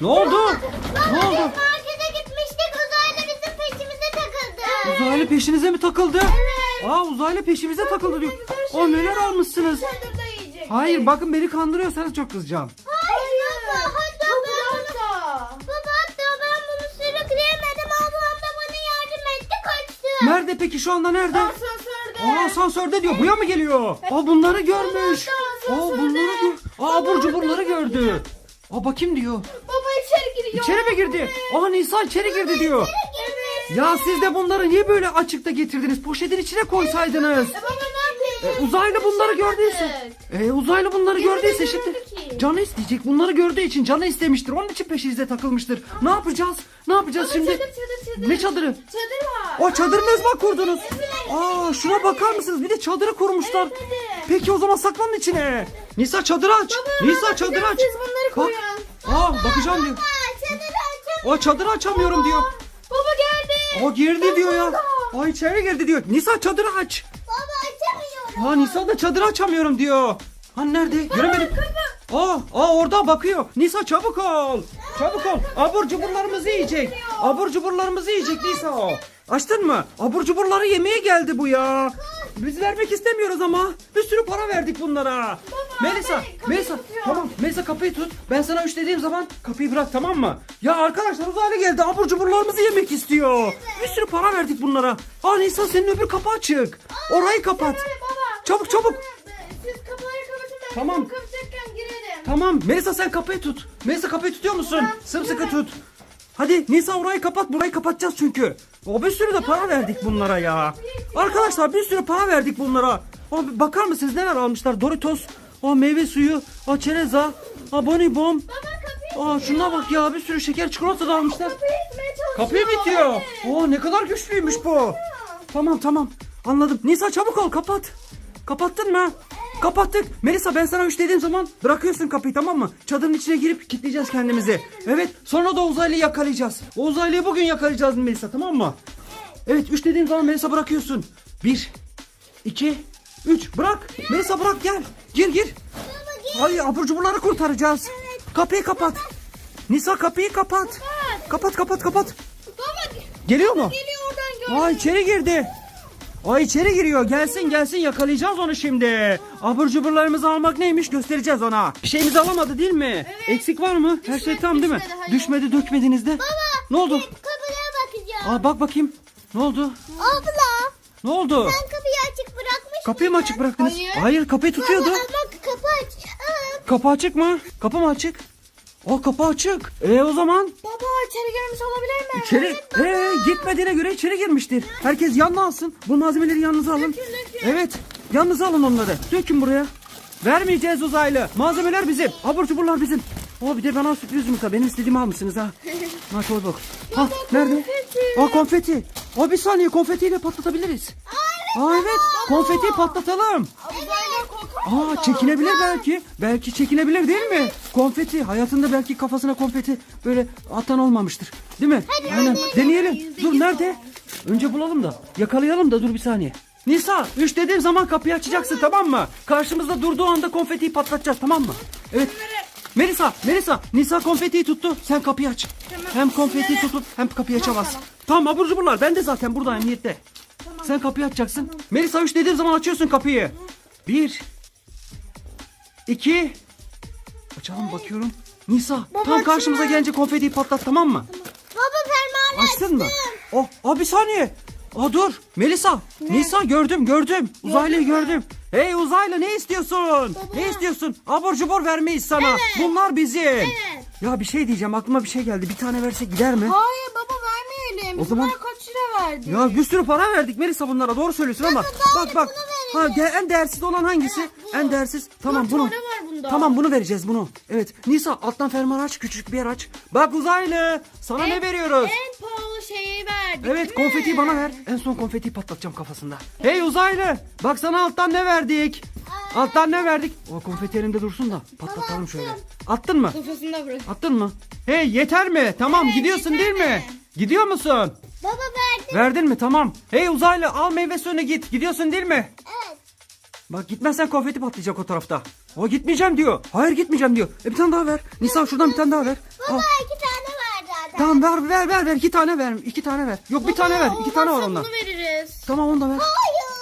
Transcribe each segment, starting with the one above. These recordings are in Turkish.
Ne oldu? Baba Ne oldu? markete gitmiştik uzaylı bizim peşimize takıldı. Uzaylı peşinize mi takıldı? Evet. Aa uzaylı peşimize takıldı diyor. Aa neler almışsınız? Hayır bakın beni kandırıyorsanız çok kızacağım. Hayır baba hatta ben bunu... Hatta. Baba hatta ben bunu sürükleyemedim. Ablam da bana yardım etti kaçtı. Nerede peki şu anda nerede? Asansörde. Aa asansörde diyor. Buraya mı geliyor? Aa bunları görmüş. Aa bunları gör. Aa abur cuburları gördü. Aa bakayım diyor. Baba içeri mi girdi? Aa Nisan içeri girdi diyor. Ya siz de bunları niye böyle açıkta getirdiniz? Poşetin içine koysaydınız. E baba ne yapayım? E, uzaylı bunları gördüyse. E, uzaylı bunları gördüyse şimdi görmedi ki. canı isteyecek. Bunları gördüğü için canı istemiştir. Onun için peşinize takılmıştır. Ne yapacağız? Ne yapacağız şimdi? Çadır çadır çadır. Ne çadırı? Çadır var. O çadırınız mı kurdunuz? Aa şuna bakar mısınız? Bir de çadırı kurmuşlar. Evet, evet. Peki o zaman saklanın içine. Nisa çadırı aç. Nisa çadırı aç. Siz bunları koyun. Aa bakacağım diyor. O çadırı açamıyorum diyor. Baba geldi. O girdi diyor ya. Aa içeri girdi diyor. Nisa çadırı aç. Baba açamıyorum. Aa Nisa da çadırı açamıyorum diyor. Ha nerede? Göremedim. Aa, aa orada bakıyor. Nisa çabuk ol. Çabuk ol. Abur cuburlarımızı yiyecek. Abur cuburlarımızı yiyecek Nisa o. Açtın mı? Abur cuburları yemeye geldi bu ya. Biz vermek istemiyoruz ama. Bir sürü para verdik bunlara. Melisa, kapıyı Melisa tutuyor. tamam. Melisa kapıyı tut. Ben sana üç dediğim zaman kapıyı bırak tamam mı? Ya arkadaşlar uzaylı geldi. Abur cuburlarımızı yemek istiyor. Bir sürü para verdik bunlara. Aa Nisa senin öbür kapı açık. Orayı kapat. Baba. Çabuk çabuk. Siz kapıları kapatın Tamam. kapatacakken girelim. Tamam. Melisa sen kapıyı tut. Melisa kapıyı tutuyor musun? Sımsıkı tut. Hadi Nisa orayı kapat. Burayı kapatacağız çünkü. O bir sürü de para verdik bunlara ya. Arkadaşlar bir sürü para verdik bunlara. Abi bakar mısınız neler almışlar? Doritos, o meyve suyu, o çereza, o bonibon. Aa şuna bak ya bir sürü şeker çikolata da almışlar. Kapıyı itmeye çalışıyor. Kapıyı mı itiyor? Oo ne kadar güçlüymüş bu. Tamam tamam anladım. Nisa çabuk ol kapat. Kapattın mı? Kapattık. Melisa ben sana üç dediğim zaman bırakıyorsun kapıyı tamam mı? Çadırın içine girip kilitleyeceğiz kendimizi. Evet sonra da uzaylıyı yakalayacağız. O uzaylıyı bugün yakalayacağız Melisa tamam mı? Evet üç dediğim zaman Melisa bırakıyorsun. Bir, iki, üç bırak. Melisa bırak gel. Gir gir. Hayır abur cuburları kurtaracağız. Kapıyı kapat. Nisa kapıyı kapat. Kapat kapat kapat. Baba Geliyor mu? geliyor oradan gör. Ay içeri girdi. Ay içeri giriyor. Gelsin gelsin yakalayacağız onu şimdi. Abur cuburlarımızı almak neymiş göstereceğiz ona. Bir şeyimizi alamadı değil mi? Eksik var mı? Her şey tam değil mi? düşmedi, hayır. Düşmedi dökmediniz de. Ne oldu? Kapıya bakacağım. Aa bak bakayım. Ne oldu? Abla Ne oldu? sen kapıyı açık bırakmış Kapıyı mı mıydın? açık bıraktınız? Hayır. Hayır kapıyı tutuyordu. Baba bak kapı aç. Aa, Kapı açık mı? Kapı mı açık? O kapı açık. E o zaman Baba içeri girmiş olabilir mi? İçeri ee, gitmediğine göre içeri girmiştir. Herkes yanına alsın. Bu malzemeleri yanınıza alın. Dökün, dökün. Evet. Yanınıza alın onları. Dökün buraya. Vermeyeceğiz uzaylı. Malzemeler bizim. Abur cuburlar bizim. O bir de bana sürpriz yumurta. Benim istediğimi almışsınız ha. Ha koy bak. Ha nerede? konfeti. Aa konfeti. Aa bir saniye konfetiyle patlatabiliriz. Aa evet. Konfeti patlatalım. Korkar Aa çekinebilir belki. Belki çekinebilir değil mi? Konfeti. Hayatında belki kafasına konfeti böyle atan olmamıştır. Değil mi? Aynen. Deneyelim. Dur nerede? Önce bulalım da. Yakalayalım da dur bir saniye. Nisa 3 dediğim zaman kapıyı açacaksın tamam mı? Karşımızda durduğu anda konfetiyi patlatacağız tamam mı? Evet. Melisa, Melisa, Nisa konfetiyi tuttu. Sen kapıyı aç. Hem konfetiyi tutup hem kapıyı açamazsın. Tamam abur cuburlar. Ben de zaten burada emniyette. Sen kapıyı açacaksın. Melisa 3 dediğim zaman açıyorsun kapıyı. Bir, İki. Açalım bakıyorum. Nisa tam karşımıza gelince konfetiyi patlat tamam mı? baba fermuarı Açtın mı? Oh, oh bir saniye. Aa dur. Melisa. Nisa gördüm gördüm. Uzaylıyı gördüm. Hey uzaylı ne istiyorsun? Ne istiyorsun? Abur cubur vermeyiz sana. Bunlar bizim. Ya bir şey diyeceğim aklıma bir şey geldi. Bir tane versek gider mi? Hayır baba vermeyelim. O zaman- Bunlara kaç lira verdi? Ya bir sürü para verdik Melisa bunlara doğru söylüyorsun ama bak bak ha de- en değersiz olan hangisi? En değersiz tamam bunu. Bunda. Tamam bunu vereceğiz bunu. Evet Nisa alttan fermuar aç küçük bir yer aç. Bak uzaylı sana ne veriyoruz? En pahalı şeyi verdik Evet değil mi? konfetiyi bana ver. En son konfetiyi patlatacağım kafasında. Hey uzaylı bak sana alttan ne verdik? Alttan ne verdik? O konfeti elinde dursun da patlatalım şöyle. Attın mı? Kafasında bırak. Attın mı? Hey yeter mi? Tamam gidiyorsun yeter değil mi? mi? Gidiyor musun? Baba verdi. Verdin mi? Tamam. Hey uzaylı al meyve suyunu git. Gidiyorsun değil mi? Evet. Bak gitmezsen konfeti patlayacak o tarafta. O gitmeyeceğim diyor. Hayır gitmeyeceğim diyor. E bir tane daha ver. Nisa şuradan bir tane daha ver. Al. Baba iki tane var zaten. Tamam ver ver ver ver. İki tane ver. İki tane ver. Yok bir tane ver. İki tane var ondan. Bunu veririz. Tamam onu da ver.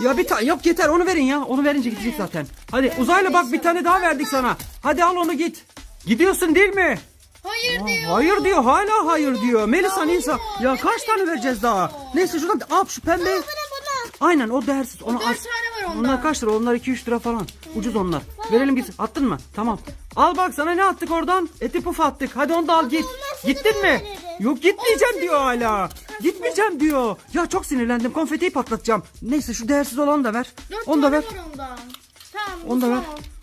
Ya bir tane yok yeter onu verin ya. Onu verince gidecek zaten. Hadi uzaylı bak bir tane daha verdik sana. Hadi al onu git. Gidiyorsun değil mi? Hayır Aa, diyor. hayır diyor hala hayır diyor. Melisa Nisa hayır, ya kaç tane vereceğiz daha? Neyse şuradan al şu pembe. Aynen o değersiz. Onu dört ondan. Onlar kaç lira? Onlar 2-3 lira falan. Ucuz onlar. Verelim gitsin. Attın mı? Tamam. Al bak sana ne attık oradan? Eti puf attık. Hadi onu da al git. Gittin mi? Yok gitmeyeceğim diyor hala. Gitmeyeceğim diyor. Ya çok sinirlendim. Konfetiyi patlatacağım. Neyse şu değersiz olanı da ver. Dört Onu da tane ver. var ondan. Tamam. Onu da ver.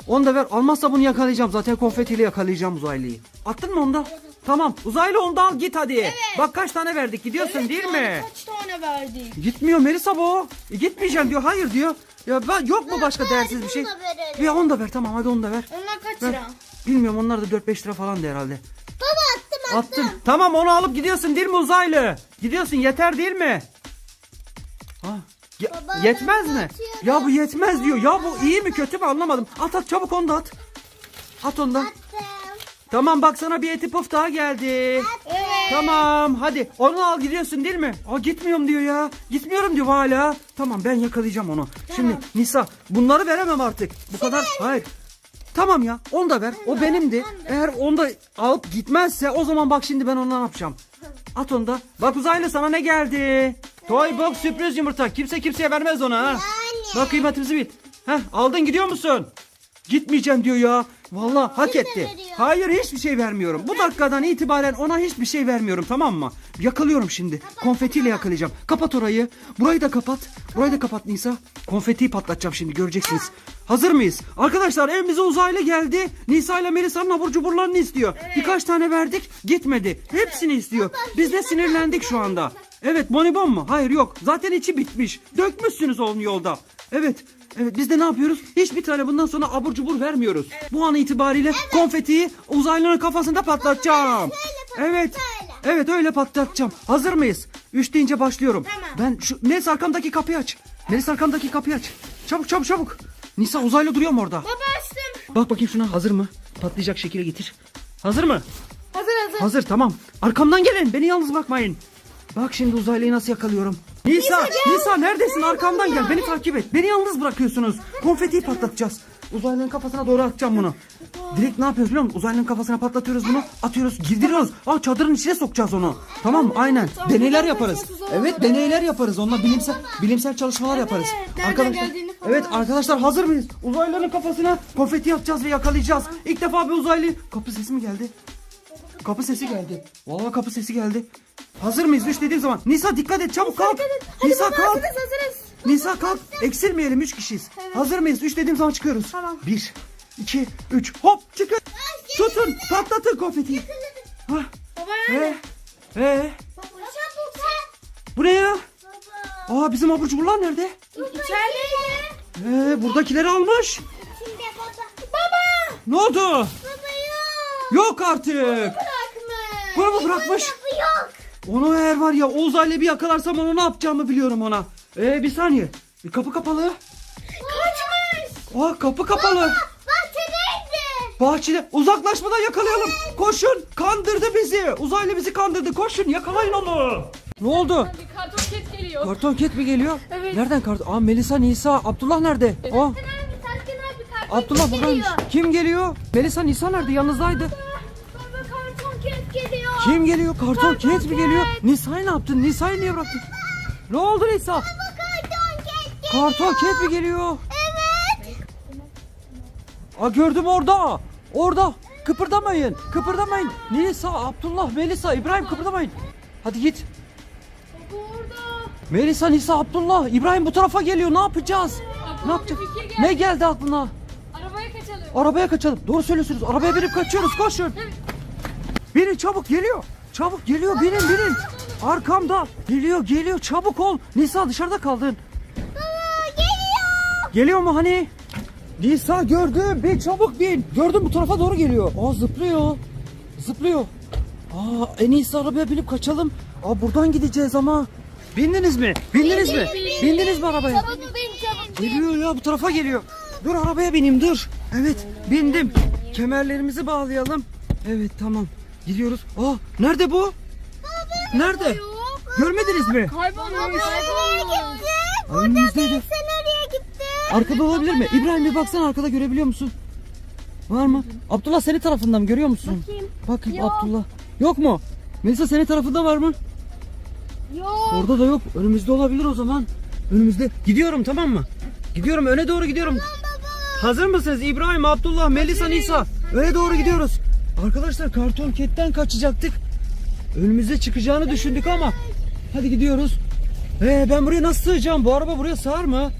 Onu da ver. Almazsa bunu yakalayacağım. Zaten konfetiyle yakalayacağım uzaylıyı. Attın mı onu da? Tamam. Uzaylı onu da al git hadi. Bak kaç tane verdik. Gidiyorsun Evet, değil yani mi? Kaç tane verdik? Gitmiyor Melisa bu. E, gitmeyeceğim diyor. Hayır diyor. Ya ben yok mu başka değersiz bir şey? Ya onu da ver tamam hadi onu da ver. Onlar kaç lira? Bilmiyorum onlar da 4-5 lira falan da herhalde. Baba attım attım. Attın. Tamam onu alıp gidiyorsun değil mi uzaylı? Gidiyorsun yeter değil mi? Ha, ye- Baba, yetmez mi? atıyorum. Ya bu yetmez diyor. Ya bu iyi mi kötü mü anlamadım. At at çabuk onu da at. At onu da. Attım. Tamam bak sana bir eti puf daha geldi. Evet. Tamam hadi onu al gidiyorsun değil mi? Aa gitmiyorum diyor ya. Gitmiyorum diyor hala. Tamam ben yakalayacağım onu. Şimdi Nisa bunları veremem artık. Bu kadar hayır. Tamam ya onu da ver. O benimdi. Eğer onu da alıp gitmezse o zaman bak şimdi ben onu ne yapacağım. At onu da. Bak uzaylı sana ne geldi? Toy box sürpriz yumurta. Kimse kimseye vermez onu ha. Bak kıymetimizi bil. Heh aldın gidiyor musun? Gitmeyeceğim diyor ya. Vallahi hak etti. veriyor? Hayır hiçbir şey vermiyorum. Bu dakikadan itibaren ona hiçbir şey vermiyorum tamam mı? Yakalıyorum şimdi. Konfetiyle yakalayacağım. Kapat orayı. Burayı da kapat. Burayı da kapat Nisa. Konfetiyi patlatacağım şimdi göreceksiniz. Hazır mıyız? Arkadaşlar evimize uzaylı geldi. Nisa ile Melisa'nın abur cuburlarını istiyor. Birkaç tane verdik gitmedi. Hepsini istiyor. Biz de sinirlendik şu anda. Evet bonibon mu? Hayır yok. Zaten içi bitmiş. Dökmüşsünüz onun yolda. Evet. Evet biz de ne yapıyoruz? Hiçbir tane bundan sonra abur cubur vermiyoruz. Bu an itibariyle konfetiyi uzaylının kafasında patlatacağım. Evet. Evet öyle patlatacağım. Hazır mıyız? Üç deyince başlıyorum. Ben şu Melis arkamdaki kapıyı aç. Melis arkamdaki kapıyı aç. Çabuk çabuk çabuk. Nisa uzaylı duruyor mu orada? Baba açtım. Bak bakayım şuna hazır mı? Patlayacak şekilde getir. Hazır mı? Hazır hazır. Hazır tamam. Arkamdan gelin. Beni yalnız bırakmayın. Bak şimdi uzaylıyı nasıl yakalıyorum. Nisa, Nisa, neredesin? Arkamdan gel. Beni takip et. Beni yalnız bırakıyorsunuz. Konfetiyi patlatacağız. Uzaylının kafasına doğru atacağım bunu. Direkt ne yapıyoruz biliyor musun? Uzaylının kafasına patlatıyoruz bunu. Atıyoruz, girdiriyoruz. Aa çadırın içine sokacağız onu. Tamam mı? Aynen. Deneyler yaparız. Evet, deneyler yaparız. Onunla bilimsel bilimsel çalışmalar yaparız. nereden Arkadaşlar. geldiğini falan. Evet arkadaşlar hazır mıyız? Uzaylıların kafasına konfeti atacağız ve yakalayacağız. İlk defa bir uzaylı. Kapı sesi mi geldi? Kapı sesi geldi. Vallahi kapı sesi geldi. Hazır mıyız? Üç dediğim zaman. Nisa dikkat et çabuk kalk. Nisa kalk. Hazırız hazırız. Nisa kalk. Eksilmeyelim üç kişiyiz. Hazır mıyız? Üç dediğim zaman çıkıyoruz. Tamam. Bir, iki, üç. Hop çıkın. Tutun. Patlatın konfetiyi. Hah. Baba Ee, nerede? ee, Baba çabuk. bu ne ya? Baba. Aa bizim abur cuburlar nerede? İçeride. Ee, buradakileri almış. Şimdi baba. Baba. Ne oldu? Baba yok. Yok artık. Mu bırakmış? Baba yok. Onu eğer var ya o uzaylı bir yakalarsam onu ne yapacağımı biliyorum ona. Ee bir saniye. Bir kapı kapalı. Kaçmış. Aa kapı kapalı. Bahçedeydi. Bahçede uzaklaşmadan yakalayalım. Koşun. Kandırdı bizi. Uzaylı bizi kandırdı. Koşun yakalayın onu. Ne oldu? Bir karton ket geliyor. Karton ket mi geliyor? Evet. Nereden karton? Aa Melisa, Nisa, Abdullah nerede? Aa abi karton Abdullah geliyor. Kim geliyor? Melisa, Nisa nerede? Yanınızdaydı. Kim geliyor? Karton ket mi geliyor? Nisa'yı ne yaptın? Nisa'yı niye bıraktın? Ne oldu Nisa? Baba karton ket geliyor. Karton ket mi geliyor? Evet. Aa gördüm orada. Orada. Kıpırdamayın. Kıpırdamayın. Nisa, Abdullah, Melisa, İbrahim kıpırdamayın. Hadi git. Melisa, Nisa, Abdullah, İbrahim bu tarafa geliyor. Ne yapacağız? Aklıma Ne yapacağız? geldi. Ne geldi aklına? Arabaya kaçalım. Arabaya kaçalım. Doğru söylüyorsunuz. Arabaya binip kaçıyoruz. Koşun. Binin çabuk geliyor. Çabuk geliyor. Binin binin. Arkamda. Geliyor geliyor. Çabuk ol. Nisa dışarıda kaldın. Baba geliyor. Geliyor mu hani? Nisa gördüm. Bin çabuk bin. Gördüm bu tarafa doğru geliyor. Aa zıplıyor. Zıplıyor. Aa en iyisi arabaya binip kaçalım. Aa buradan gideceğiz ama. Bindiniz mi? Bindiniz mi? Bindiniz mi arabaya? Çabuk bin çabuk bin. Geliyor ya bu tarafa geliyor. Dur arabaya bineyim dur. Evet bindim. Kemerlerimizi bağlayalım. Evet tamam. Gidiyoruz. Aa nerede bu? Nerede? Görmediniz mi? Kaybolmuş. Nereye gitti? Önümüzdeydi. Sen nereye gitti? Arkada olabilir mi? İbrahim bir baksana arkada görebiliyor musun? Var mı? Abdullah senin tarafından mı görüyor musun? Bakayım. Bakayım Yok. Abdullah. Yok mu? Melisa senin tarafında var mı? Yok. Orada da yok. Önümüzde olabilir o zaman. Önümüzde. Gidiyorum tamam mı? Gidiyorum öne doğru gidiyorum. Hazır mısınız İbrahim, Abdullah, Melisa, Nisa? Öne doğru gidiyoruz. Arkadaşlar karton ketten kaçacaktık. Önümüze çıkacağını düşündük ama. Hadi gidiyoruz. Ee, ben buraya nasıl sığacağım? Bu araba buraya sığar mı?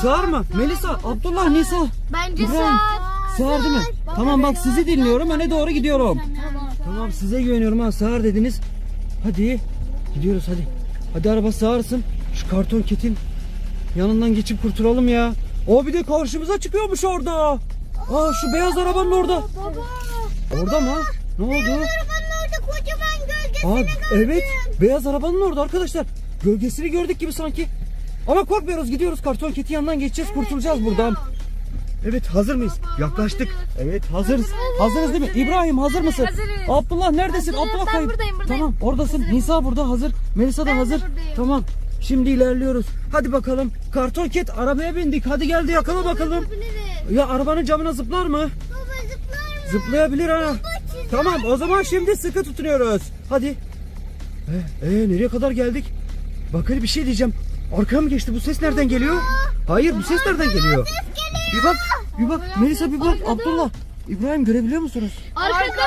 Sığar mı? Melisa, Abdullah, Nisa. Bence İbrahim. Sığar değil mi? Tamam bak sizi dinliyorum. Öne doğru gidiyorum. Tamam size güveniyorum ha. Sığar dediniz. Hadi. Gidiyoruz hadi. Hadi araba sığarsın. Şu karton ketin yanından geçip kurtulalım ya. O bir de karşımıza çıkıyormuş orada. Aa şu beyaz arabanın orada. Orada mı? Ne oldu? Arabanın orada kocaman gölgesi. Aa evet. Beyaz arabanın orada arkadaşlar. Gölgesini gördük gibi sanki. Ama korkmuyoruz gidiyoruz karton ketin yanından geçeceğiz kurtulacağız buradan. Evet hazır mıyız? Yaklaştık. Evet hazırız. Hazırız değil mi? İbrahim hazır mısın? Hazırız. Abdullah neredesin? Hazırım, Abdullah ben kayıp. buradayım, buradayım. Tamam oradasın. Nisa burada hazır. Melisa da Ben de hazır. Tamam. Şimdi ilerliyoruz. Hadi bakalım. Karton ket arabaya bindik. Hadi geldi yakala bakalım. Ya arabanın camına zıplar mı? Zıplayabilir ha. Tamam o zaman şimdi sıkı tutunuyoruz. Hadi. Ee, ee, nereye kadar geldik? Bak hele bir şey diyeceğim. Arkaya mı geçti? Bu ses nereden geliyor? Hayır bu ses nereden geliyor? Bir bak, bir bak. Melisa bir bak. Abdullah. İbrahim görebiliyor musunuz? Arkada.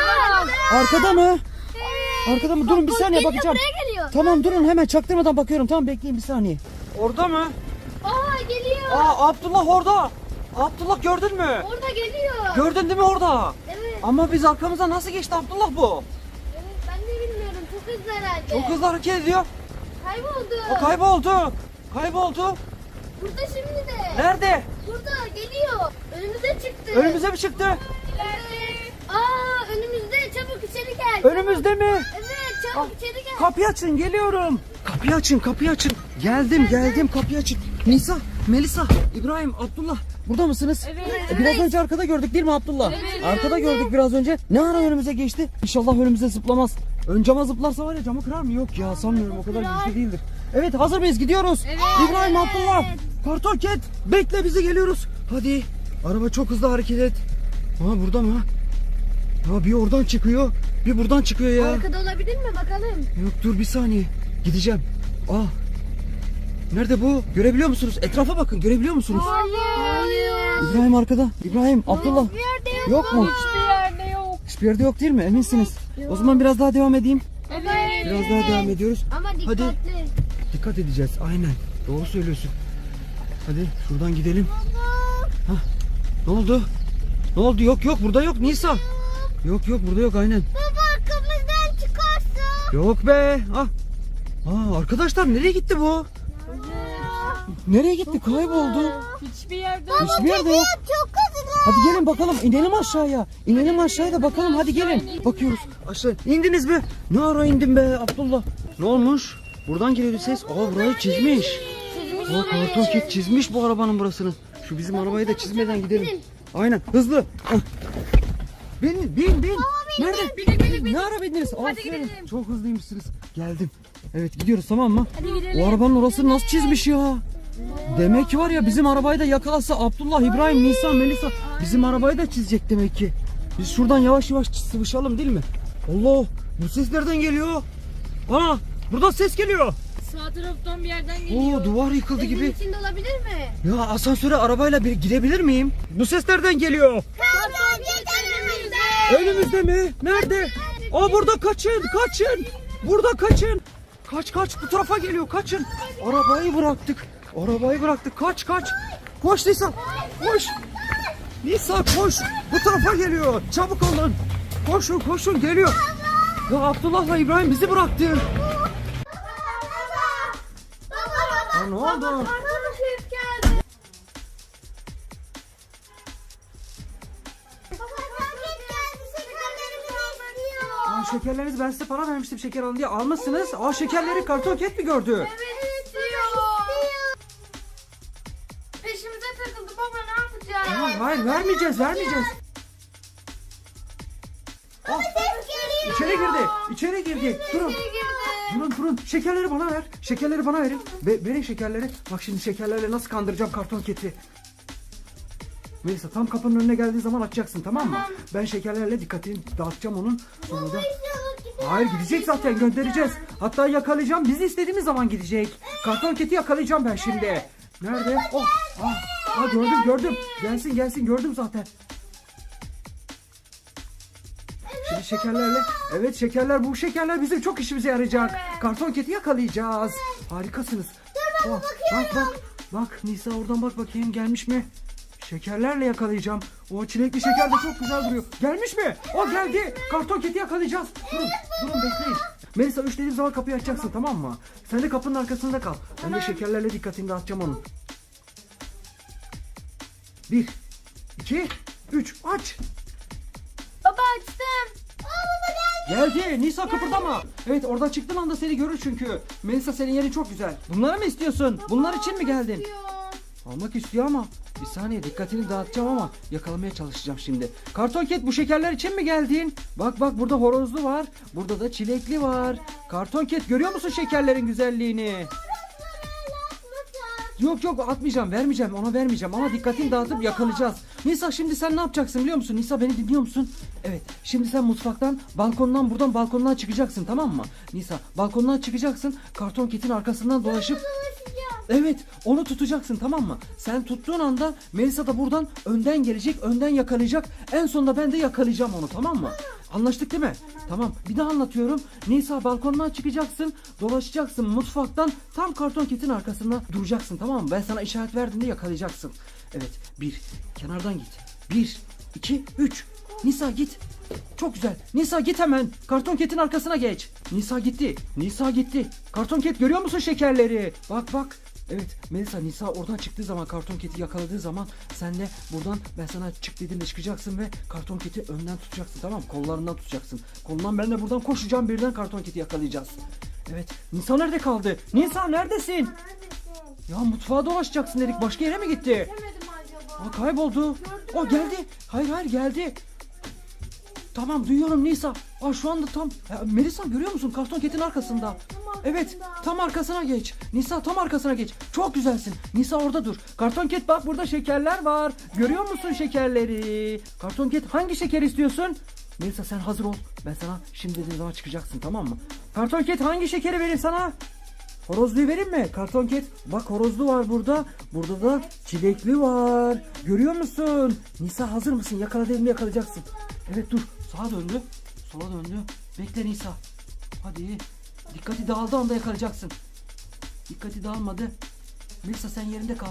Arkada mı? Arkada mı? Durun bir saniye bakacağım. Tamam durun hemen çaktırmadan bakıyorum. Tamam bekleyin bir saniye. Orada mı? Aa geliyor. Aa Abdullah orada. Abdullah gördün mü? Orada geliyor. Gördün değil mi orada? Evet. Ama biz arkamıza nasıl geçti Abdullah bu? Evet ben de bilmiyorum. Çok hızlı herhalde. Çok hızlı hareket ediyor. Kayboldu. O kayboldu. Kayboldu. Burada şimdi de. Nerede? Burada geliyor. Önümüze çıktı. Önümüze mi çıktı? Evet. Aa önümüzde çabuk içeri gel. Önümüzde mi? Evet çabuk içeri gel. Kapıyı açın geliyorum. Kapıyı açın kapıyı açın. Geldim geldim kapıyı açın. Nisa, Melisa, İbrahim, Abdullah burada mısınız? Evet. E, Biraz önce arkada gördük değil mi Abdullah? Evet. Arkada gördük biraz önce. Ne ara önümüze geçti? İnşallah önümüze zıplamaz. Ön cama zıplarsa var ya camı kırar mı? Yok ya sanmıyorum o kadar güçlü değildir. Evet hazır mıyız? Gidiyoruz. Evet. İbrahim, Abdullah, Ket bekle bizi geliyoruz. Hadi. Araba çok hızlı hareket et. Ha burada mı? Ha bir oradan çıkıyor. Bir buradan çıkıyor ya. Arkada olabilir mi bakalım? Yok dur bir saniye. Gideceğim. Aa. Nerede bu? Görebiliyor musunuz? Etrafa bakın. Görebiliyor musunuz? Hayır. İbrahim arkada. İbrahim, Abdullah. Bir yerde yok. Mu? Hiçbir yerde yok. Hiçbir yerde yok değil mi? Eminsiniz. O zaman biraz daha devam edeyim. Evet. Biraz daha devam ediyoruz. Ama Hadi. dikkatli. Dikkat edeceğiz. Aynen. Doğru söylüyorsun. Hadi şuradan gidelim. Hah. Ne oldu? Ne oldu? Yok yok burada yok Nisa. Yok yok burada yok aynen. Baba arkamızdan çıkarsa. Yok be. Ah. Aa, arkadaşlar nereye gitti bu? Nereye gitti? Kayboldu. Hiçbir yerde yok. Hiçbir yerde yok. Çok hızlı. Hadi gelin bakalım inelim aşağıya. İnelim aşağıya da bakalım hadi gelin. Bakıyoruz aşağı. İndiniz mi? Ne ara indin be Abdullah? Ne olmuş? Buradan geliyor ses. Aa burayı çizmiş. Aa karton ket çizmiş bu arabanın burasını. Şu bizim arabayı da çizmeden gidelim. Aynen hızlı. Ah. Bin bin bin. Nerede? Ne ara bindiniz? Aferin. gidelim. Çok hızlıymışsınız. Geldim. Evet gidiyoruz tamam mı? Hadi gidelim. O arabanın orasını nasıl çizmiş ya? Demek ki var ya bizim arabayı da yakalasa Abdullah, İbrahim, Nisan, Melisa bizim arabayı da çizecek demek ki. Biz şuradan yavaş yavaş sıvışalım değil mi? Allah bu ses nereden geliyor? Aa burada ses geliyor. Sağ taraftan bir yerden geliyor. Oo duvar yıkıldı gibi. Evin içinde olabilir mi? Ya asansöre arabayla bir girebilir miyim? Bu ses nereden geliyor? Önümüzde. Önümüzde mi? Nerede? Aa burada kaçın kaçın. Burada kaçın. Kaç kaç bu tarafa geliyor kaçın. Arabayı bıraktık. Arabayı bıraktık kaç kaç. Koş Nisa koş. Nisa koş. Bu tarafa geliyor. Çabuk olun. Koşun koşun geliyor. Ya Abdullah'la İbrahim bizi bıraktı. Baba. Ne oldu? Baba geldi. Aa, şekerlerinizi ben size para vermiştim şeker alın diye almışsınız. Aa şekerleri karton ket mi gördü? Evet Hayır, vermeyeceğiz vermeyeceğiz. Ah, içeri girdi. içeri girdi. Durun. Durun durun. Şekerleri bana ver. Şekerleri bana verin. Ve verin şekerleri. Bak şimdi şekerlerle nasıl kandıracağım karton keti. Melisa tam kapının önüne geldiği zaman açacaksın tamam mı? Ben şekerlerle dikkatini dağıtacağım onun. Sonra da... Hayır gidecek zaten göndereceğiz. Hatta yakalayacağım. Biz istediğimiz zaman gidecek. Karton keti yakalayacağım ben şimdi. Nerede? Oh. Ah, ah, gördüm gördüm. Gelsin gelsin gördüm zaten. Şimdi şekerlerle. Evet şekerler bu şekerler bizim çok işimize yarayacak. Karton keti yakalayacağız. Harikasınız. Dur bak bak bak. Bak Nisa oradan bak bakayım gelmiş mi? Şekerlerle yakalayacağım. O çilekli şeker de çok güzel duruyor. Gelmiş mi? O geldi. Karton keti yakalayacağız. Durun, durun bekleyin. Melisa üç dediğim zaman kapıyı açacaksın tamam mı? Sen de kapının arkasında kal. Ben de şekerlerle dikkatini dağıtacağım onun. Bir, iki, üç, aç. Baba açtım. Geldi. Nisa kıpırdama. Evet oradan çıktığın anda seni görür çünkü. Melisa senin yerin çok güzel. Bunları mı istiyorsun? Bunlar için mi geldin? Almak istiyor ama bir saniye dikkatini dağıtacağım ama yakalamaya çalışacağım şimdi. Karton ket bu şekerler için mi geldin? Bak bak burada horozlu var. Burada da çilekli var. Karton ket görüyor musun şekerlerin güzelliğini? Yok yok atmayacağım vermeyeceğim ona vermeyeceğim ama dikkatini dağıtıp yakalayacağız. Nisa şimdi sen ne yapacaksın biliyor musun? Nisa beni dinliyor musun? Evet şimdi sen mutfaktan balkondan buradan balkondan çıkacaksın tamam mı? Nisa balkondan çıkacaksın karton ketin arkasından dolaşıp Evet onu tutacaksın tamam mı? Sen tuttuğun anda Melisa da buradan önden gelecek önden yakalayacak. En sonunda ben de yakalayacağım onu tamam mı? Anlaştık değil mi? Tamam bir daha anlatıyorum. Nisa balkondan çıkacaksın dolaşacaksın mutfaktan tam karton ketin arkasında duracaksın tamam mı? Ben sana işaret verdiğimde yakalayacaksın. Evet bir kenardan git. Bir iki üç. Nisa git. Çok güzel. Nisa git hemen. Karton ketin arkasına geç. Nisa gitti. Nisa gitti. Karton ket görüyor musun şekerleri? Bak bak. Evet Melisa Nisa oradan çıktığı zaman karton keti yakaladığı zaman sen de buradan ben sana çık dediğimde çıkacaksın ve karton keti önden tutacaksın tamam mı? Kollarından tutacaksın. Kolundan ben de buradan koşacağım birden karton keti yakalayacağız. Evet Nisa nerede kaldı? Nisa neredesin? Ya mutfağa dolaşacaksın dedik başka yere mi gitti? Demedim acaba. Aa kayboldu. O geldi. Hayır hayır geldi. Tamam duyuyorum Nisa. Aa şu anda tam Ya, Melisa görüyor musun karton ketin arkasında. Evet tam arkasına geç. Nisa tam arkasına geç. Çok güzelsin. Nisa orada dur. Karton ket bak burada şekerler var. Görüyor musun şekerleri? Karton ket hangi şeker istiyorsun? Melisa sen hazır ol. Ben sana şimdi dediğim zaman çıkacaksın tamam mı? Karton ket hangi şekeri vereyim sana? Horozluyu vereyim mi? Karton ket. Bak horozlu var burada. Burada da çilekli var. Görüyor musun? Nisa hazır mısın? Yakaladığımda yakalayacaksın. Evet dur. Sağa döndü. Sola döndü. Bekle Nisa. Hadi. Dikkati dağıldığı anda yakalayacaksın. Dikkati dağılmadı. Nisa sen yerinde kal.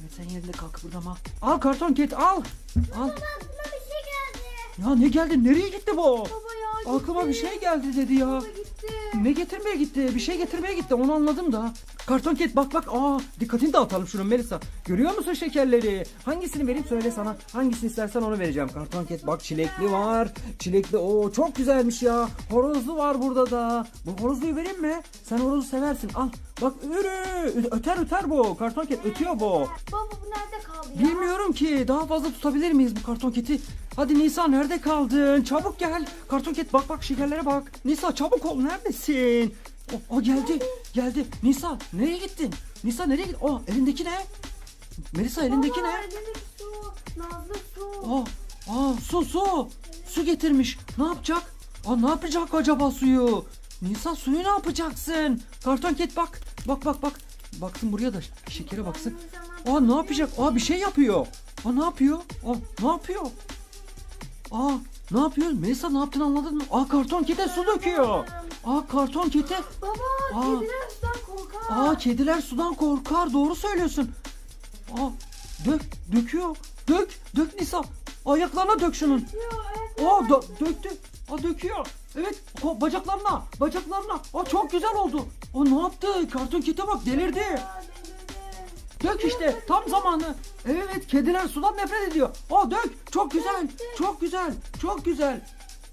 Evet sen yerinde kal kıpırdama. Al karton ket al. Al. Aklıma bir şey geldi. Ya ne geldi? Nereye gitti bu? Baba ya Aklıma bir şey geldi dedi ya. gitti. Ne getirmeye gitti? Bir şey getirmeye gitti. Onu anladım da. Karton ket bak bak. Aa dikkatini dağıtalım şunun Melisa. Görüyor musun şekerleri? Hangisini vereyim söyle sana. Hangisini istersen onu vereceğim. Karton ket bak çilekli var. Çilekli o çok güzelmiş ya. Horozlu var burada da. Bu horozluyu vereyim mi? Sen horozu seversin. Al. Bak ürü. Öter öter bu. Karton ket ötüyor bu. Baba bu nerede kaldı ya? Bilmiyorum ki. Daha fazla tutabilir miyiz bu karton keti? Hadi Nisa nerede kaldın? Çabuk gel. Karton ket bak bak şekerlere bak. Nisa çabuk ol. Neredesin? O, o geldi. Geldi. Nisa nereye gittin? Nisa nereye gittin? O elindeki ne? Melisa elindeki ne? su. Nazlı su. Aa, aa su su. Su getirmiş. Ne yapacak? Aa ne yapacak acaba suyu? Nisa suyu ne yapacaksın? Karton ket bak. Bak bak bak. Baksın buraya da şekere baksın. Aa ne yapacak? Aa bir şey yapıyor. Aa ne yapıyor? Aa ne yapıyor? Aa ne yapıyor? Melisa ne yaptığını anladın mı? Aa karton kete su döküyor. Aa karton kete. Baba Aa. kediler sudan korkar. Aa kediler sudan korkar. Doğru söylüyorsun. Aa dök döküyor. Dök dök Nisa. Ayaklarına dök şunun. Aa dö- döktü. Aa döküyor. Evet o bacaklarına bacaklarına. Aa çok güzel oldu. Aa ne yaptı? Karton kete bak delirdi. Dök işte tam zamanı. Evet kediler sudan nefret ediyor. Aa dök çok güzel çok güzel çok güzel.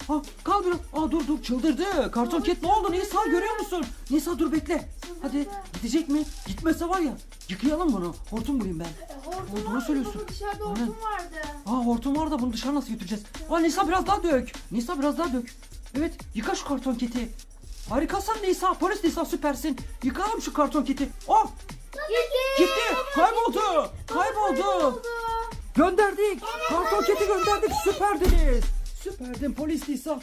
Ah, kal biraz. Aa, dur dur çıldırdı. Karton ket ne oldu Nisa görüyor musun? Nisa dur bekle. Hadi gidecek mi? Gitmese var ya yıkayalım bunu. Hortum bulayım ben. Hortum doğru vardı söylüyorsun. baba dışarıda Aynen. hortum vardı. Aa hortum var da bunu dışarı nasıl götüreceğiz? Aa Nisa biraz daha dök. Nisa biraz daha dök. Evet yıka şu karton keti. Harikasın Nisa. Polis Nisa süpersin. Yıkayalım şu karton keti. Oh Gitti. gitti. Kayboldu. Kayboldu. Gönderdik. Karton keti gönderdik. Süperdiniz. Süperdin polis Nisa.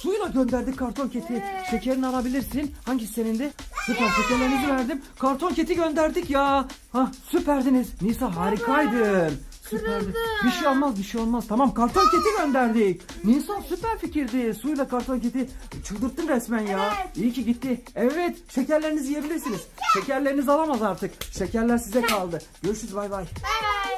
Suyla gönderdik karton keti. Şekerini alabilirsin. Hangisi senin de? Süper şekerlerinizi verdim. Karton keti gönderdik ya. Ha süperdiniz. Nisa harikaydın. Süperdi. Bir şey olmaz bir şey olmaz. Tamam karton keti gönderdik. Nisa süper fikirdi. Suyla karton keti çıldırttın resmen ya. İyi ki gitti. Evet şekerlerinizi yiyebilirsiniz. Şekerlerinizi alamaz artık. Şekerler size kaldı. Görüşürüz bay bay. Bay bay.